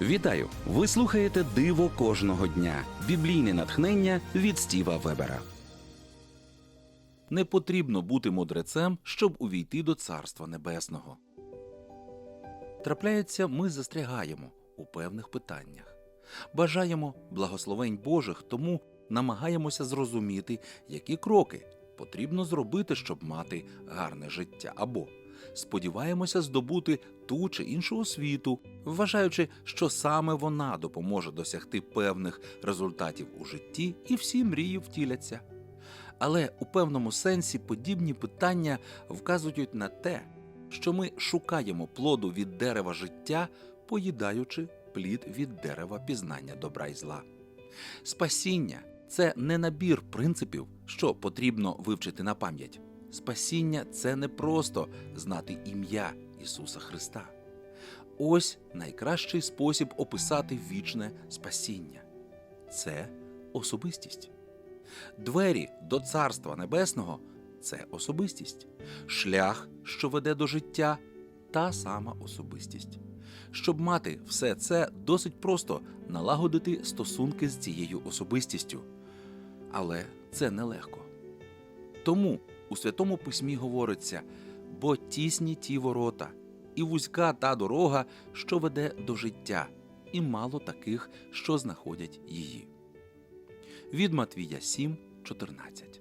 Вітаю! Ви слухаєте Диво кожного дня. Біблійне натхнення від Стіва Вебера. Не потрібно бути мудрецем, щоб увійти до Царства Небесного. Трапляється, ми застрягаємо у певних питаннях. Бажаємо благословень Божих, тому намагаємося зрозуміти, які кроки потрібно зробити, щоб мати гарне життя, або сподіваємося здобути ту чи іншу освіту, вважаючи, що саме вона допоможе досягти певних результатів у житті, і всі мрії втіляться. Але у певному сенсі подібні питання вказують на те, що ми шукаємо плоду від дерева життя, поїдаючи плід від дерева пізнання добра й зла. Спасіння це не набір принципів, що потрібно вивчити на пам'ять. Спасіння це не просто знати ім'я Ісуса Христа. Ось найкращий спосіб описати вічне спасіння це особистість. Двері до Царства Небесного це особистість, шлях, що веде до життя, та сама особистість. Щоб мати все це, досить просто налагодити стосунки з цією особистістю. Але це нелегко. Тому у Святому Письмі говориться: бо тісні ті ворота, і вузька та дорога, що веде до життя, і мало таких, що знаходять її. Від Матвія 7, 14.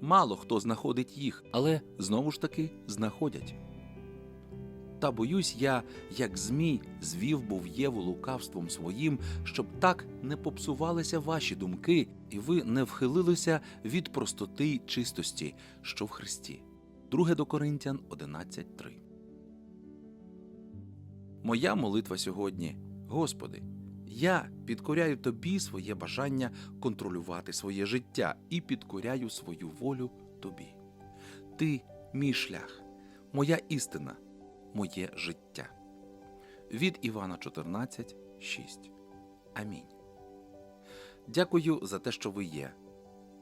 Мало хто знаходить їх, але знову ж таки знаходять. Та боюсь я, як змій, звів був Єву лукавством своїм, щоб так не попсувалися ваші думки, і ви не вхилилися від простоти й чистості, що в Христі. 2 до Коринтян 11.3 Моя молитва сьогодні, Господи, я підкоряю Тобі своє бажання контролювати своє життя і підкоряю свою волю Тобі. Ти мій шлях, моя істина, моє життя. Від Івана 14, 6. Амінь. Дякую за те, що ви є.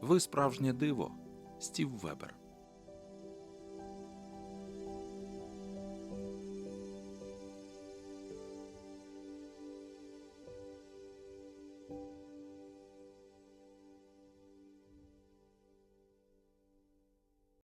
Ви справжнє диво. Стів Вебер.